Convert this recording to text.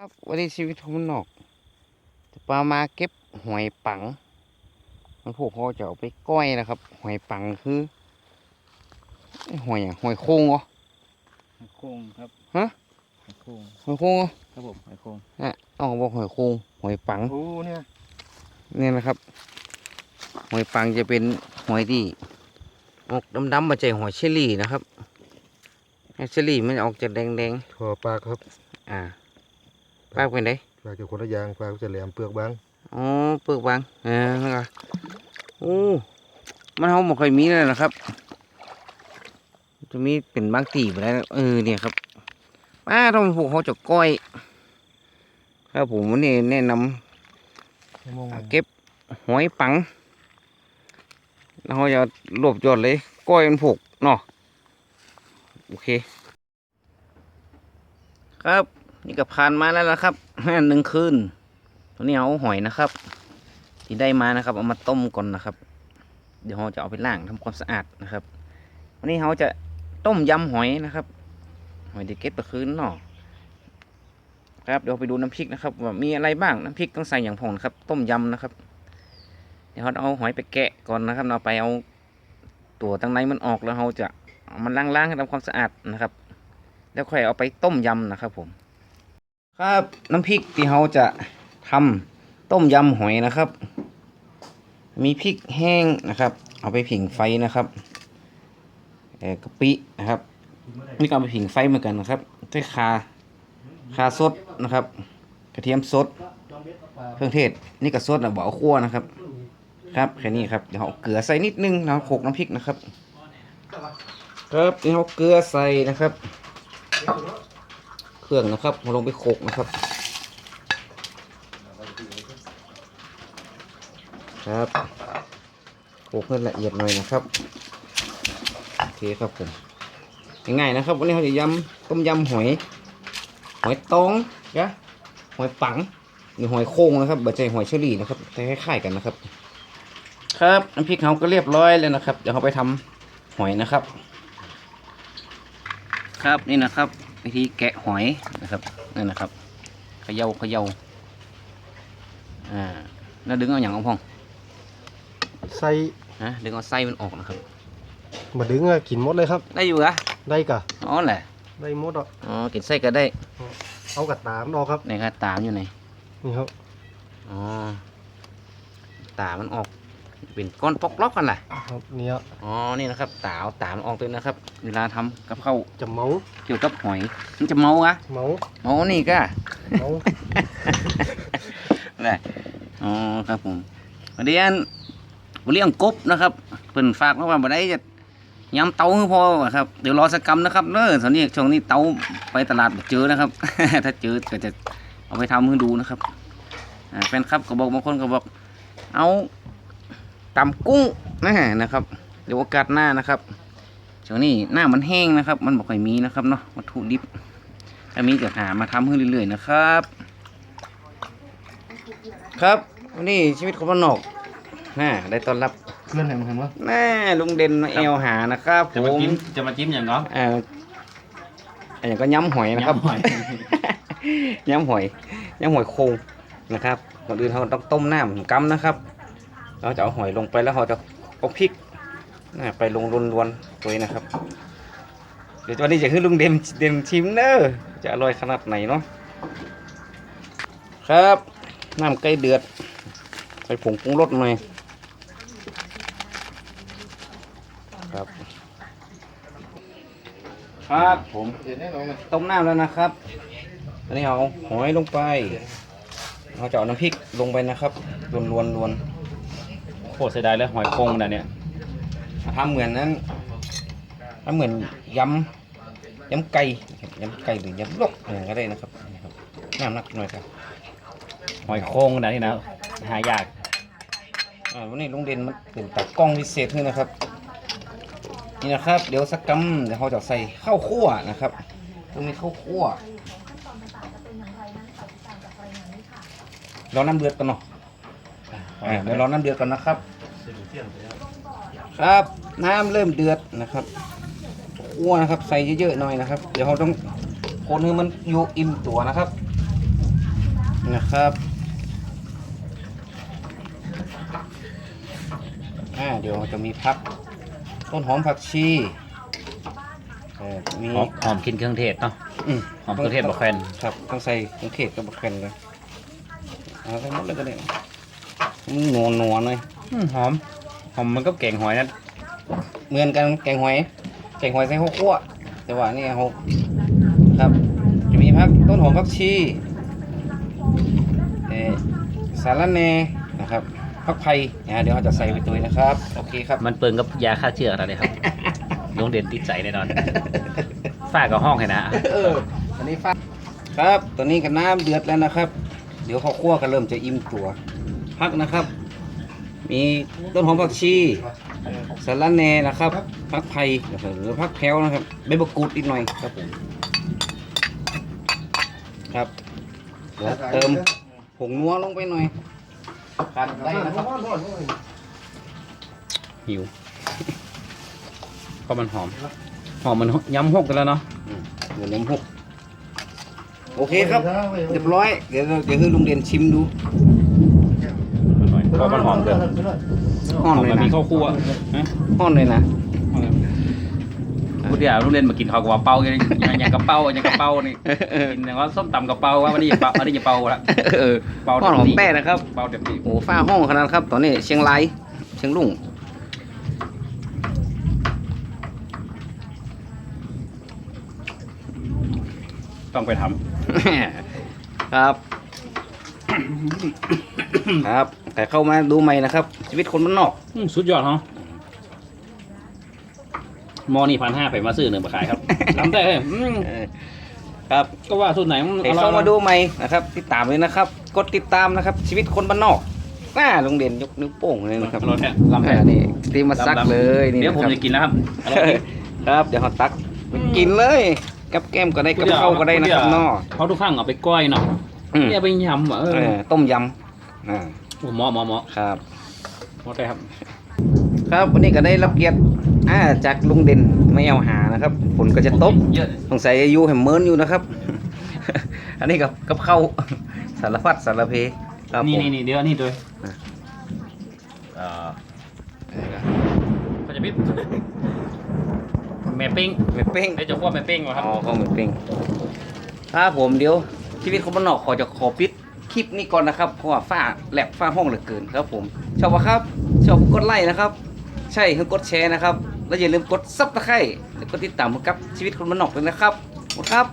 ครับวันนี้ชีวิตทุ่มนอกจะปลามาเก็บหอยปัง มันพวกเขาจะเอาไปก้อยนะครับ หอยปังคือไอ้หอยอย่างหอยโค้งเหรอหอยโค้งครับฮะหอยโค้งหอยโค้งเหรอครับผมหอยโค้งอะต้องบอกหอยโค้งหอยปังโอ้เนี่ยเนี่ยนะครับ หอยปังจะเป็นหอยที่ออกดำๆมาใจหอยเชอรี่นะครับไอ้เชอรี่มันออกจะแดงพอปลาครับๆอ่า ปากเป็นไงปลาจะคนละอย่างปลาก็จะแหลมเปลือกบางอ๋อเปลือกบางเออนั่นก็โอ้มันเขาไม่ค่อยมีเลยนะครับจะมีเป็นบางตีไปแล้วเออเนี่ยครับป้าต้องพวกเขาจะก้อยครับผมวันนี้แนะนำอ่าเก็บหอยปังแล้วเขาจะรวบยอดเลย ก้อยมันผูกเนาะโอเค ครับ นี่ก็ผ่านมาแล้วนะครับหนึ่งคืนตัวนี้เอาหอยนะครับ ที่ได้มานะครับ เอามาต้มก่อนนะครับ เดี๋ยวเราจะเอาไปล้างทำความสะอาดนะครับ วันนี้เราจะต้มยำหอยนะครับ หอยเด็กเก็ตตะคืนเนาะครับ เดี๋ยวไปดูน้ำพริกนะครับ ว่ามีอะไรบ้างน้ำพริกต้องใส่อย่างผงนะครับ ต้มยำนะครับ เดี๋ยวเราเอาหอยไปแกะก่อนนะครับ เราไปเอาตัวตั้งในมันออกแล้วเราจะเอามันล้างๆให้ทำความสะอาดนะครับ แล้วค่อยเอาไปต้มยำนะครับผม ครับน้ำพริกที่เราจะทำต้มยำหอยนะครับ มีพริกแห้งนะครับ เอาไปผิงไฟนะครับเออกะปินะครับ นี่ก็เอาไปผิงไฟเหมือนกันนะครับด้วยคาคาสดนะครับ กระเทียมสดเครื่องเทศนี่ก็สดนะบอกเอาคั่วนะครับ ครับแค่นี้ครับเดี๋ยวเอาเกลือใส่นิดนึงนะโขกน้ำพริกนะครับ ครับนี่เอาเกลือใส่นะครับ เครื่องนะครับมาลงไปโขกนะครับ ครับโขกให้ละเอียดหน่อยนะครับโอเคครับผมง่ายๆนะครับ วันนี้เราจะยำต้มยำหอยหอยตองกะหอยปังหรือหอยโค้งนะครับบัจใจหอยเชอรี่นะครับแต่คล้ายๆกันนะครับ ครับน้ำพริกเขาก็เรียบร้อยแล้วนะครับเดี๋ยวเขาไปทำหอยนะครับ ครับนี่นะครับ วิธีแกะ หอยนะครับนั่นนะครับเขย่าเขย่าอ่าแล้วดึงเอาอย่างเอาพองใส่นะดึงเอาไส้มันออกนะครับมาดึงอะกินหมดเลยครับ ได้อยู่กะได้กะอ๋อแหละได้หมดอะอ๋อกินไส้ก็ได้ เอากระตามนออกครับในครับตามอยู่ไหนนี่ครับอ๋อตามันออก เป็นก้อนปอกล็อกกันแหละครับเนี่ยอ๋อนี่นะครับตาเอาตามันออกเลยนะครับ เวลาทำกับข้าวจะเมาเกี่ยวกับหอยมันจะเมากะเมาเมานี่กะเมาได้อ๋อครับผมวันนี้อันวันเลี้ยงกบนะครับเพิ่นฝากมาว่าบ่ได้จะยำเตาให้พอครับเดี๋ยวรอสักกรรมนะครับเด้อตอนนี้ช่วงนี้เตาไปตลาดบ่เจอนะครับ ถ้าเจอก็จะเอาไปทำให้ดูนะครับอ่าแฟนครับก็บอกบางคนก็บอก เอา ตำกุ้งนะนะครับเดี๋ยวโอกาสหน้านะครับช่วงนี้หน้ามันแห้งนะครับ มันบ่ค่อยมีนะครับเนาะวัตถุดิบถ้ามีจะหามาทำให้เรื่อยๆนะครับ ครับวันนี้ชีวิตคนบ้านนอกน่าได้ต้อนรับเพื่อนเห็นมั้ยแม่ลุงเด่นมาเอลหานะครับจะผมามจิ้มจะมาจิ้มอย่างเนาะเอ่ออันนี้ก็ย้ำหอยนะครับยำหอย ย้ำหอยย้ำหอยโคงนะครับก่อนอื่นเราต้องต้มน้ำกำนะครับ เราจะเอาหอยลงไปแล้วเราจะเอาพริกนะไปลงรวนๆตัวนี้นะครับ เดี๋ยววันนี้จะขึ้นลุงเด่นเด่นชิมเนอะจะอร่อยขนาดไหนเนาะครับน้ำใกล้เดือดใส่ผงปรุงรสหน่อยครับครับผมเห็นแน่นอนเลยต้มน้ำแล้วนะครับอันนี้เอาหอยลงไปเราจะเอาน้ำพริกลงไปนะครับรวนรวนรวน โคตรเสียดายเลยหอยโค้งนะเนี่ยทำเหมือนนั้นทำเหมือนยำยำไก่นะครับยำไก่หรือยำลกอะไรก็ได้นะครับนะครับน้ำหนักหน่อยครับหอยโค้งนะนี่นะหายากอ่าวันนี้ลุงเด่นมันเป็นตากล้องพิเศษให้นะครับ นี่นะครับ เดี๋ยวสักกำเดี๋ยวเขาจะใส่ข้าวคั่วนะครับต้องมีข้าวคั่วรอน้ำเดือดกันเนาะ อ่าเดี๋ยวรอน้ำเดือดก่อนนะครับ ครับน้ำเริ่มเดือดนะครับคั่วนะครับใส่เยอะๆหน่อยนะครับ เดี๋ยวเราต้องคนให้มันอยู่อิ่มตัวนะครับนะครับอ่าเดี๋ยวจะมีพักต้นหอมผักชีเออมีหอมหอมกินเครื่องเทศเนาะอืมหอมเครื่องเทศบอกแฟนครับต้องใส่เครื่องเทศกับบักแคนเลยเอาใส่หมดเลยก็ได้ นัวนัวๆหน่อยอืมหอม หอมมันก็เก่งหอยนะเหมือนกันแกงหอย แกงหอยใส่ข้าวคั่วแต่ว่านี่หกครับ จะมีพักต้นหอมผักชีเออสาระแหน่นะครับพักไผ่นะเดี๋ยวเราจะใส่ไปตัวนะครับโอเคครับมันเปิงกับยาฆ่าเชื้ออะไรครับโรงเรียนติดใจแน่นอนฝ้ากับห้องให้นะเอออันนี้ฟ้าครับตอนนี้ก็น้ำเดือดแล้วนะครับ เดี๋ยวข้าวคั่วก็เริ่มจะอิ่มตัว พักนะครับ มีต้นหอมผักชีสาระแหน่นะครับพักไผ่หรือพักแพรวนะครับใบมะกรูดนิดหน่อยครับผมครับเดี๋ยวเติมผงนัวลงไปหน่อยขาดได้นะครับหิวเพราะมันหอม หอมมันย้ำหกกันแล้วเนาะเดี๋ยวน้ำหกโอเคครับ เรียบร้อย เดี๋ยวเราเดี๋ยวให้ลุงเรียนชิมดู อร่อยเพราะมันหอมเกินห้อนหอมเลยมันมีนะข้าวคั่วนะห้อนเลยนะพูดเดี๋ยวลูกเรียนมากินข้าวกับเป้าอย่างอย่างกระเป้าอย่างกระเป้านี่กินอย่างว่าส้มตำกระเป้าว่าวันนี้อย่าเป้าวันนี้อย่าเป้าละเออเป้าห้อนหอมแป้นะครับเป้าเต็มที่โอ้ฟ้าห้องขนาดครับ ตอนนี้เชียงรายเชียงรุ่งต้องไปทครับ ครับ แต่เข้ามาดูใหม่นะครับ ชีวิตคนบ้านนอกำอืมสุดยอดเนาะหมอนี่พันห้าไปมาซื้อหนึ่งมาขายครับทำได้เลยอืมเออครับก็ว่าสูตรไหนมันเดี๋ยวอร่อยเข้ามาดูใหม่นะครับ ติดตามเลยนะครับ กดติดตามนะครับ ชีวิตคนบ้านนอกหน้าโรงเรียนยกนิ้วโป้งเลยนะครับอร่อยแท้ลำแท้อ่านี่ตีมาซักเลยนี่เดี๋ยวผมนะครับจะกินแล้วครับอร่อยครับเดี๋ยวเขาตักไปกินเลยกับแก้มก็ได้กับข้าวก็ได้นะครับนอเขาทุกครั้งเอาไปก้อยเนาะอืมเนี่ยไปยำอะเออเออต้มยำอ่า โอ้หมอหมอหมอครับ หมอได้ครับ ครับวันนี้ก็ได้รับเกียรติอ่าจากลุงเด่นไม่เอาหานะครับฝนก็จะตกเยอะสงสัยอายุแหมเมินอยู่นะครับ อันนี้กับกับข้าวสารพัดสารเพครับนี่ผมนี่นี่เดี๋ยวอันนี้ด้วยอะเอ่อเขาจะพิษแม่ปิ้งไม่เป้งได้จะควบแม่ปิ้งวะครับ อ๋อข้าวไม่เป้งครับผมเดี๋ยวชีวิตคนบ้านนอกขอจะขอปิด คลิปนี้ก่อนนะครับเพราะว่าฝ้าแหลบฝ้าห้องเหลือเกินครับผมชอบปะครับชอบกดไลค์นะครับ ใช่คือกดแชร์นะครับ แล้วอย่าลืมกดซับตะไคร้แล้วก็ติดตามผมกับชีวิตคนมันนอกเลยนะครับขอบคุณครับ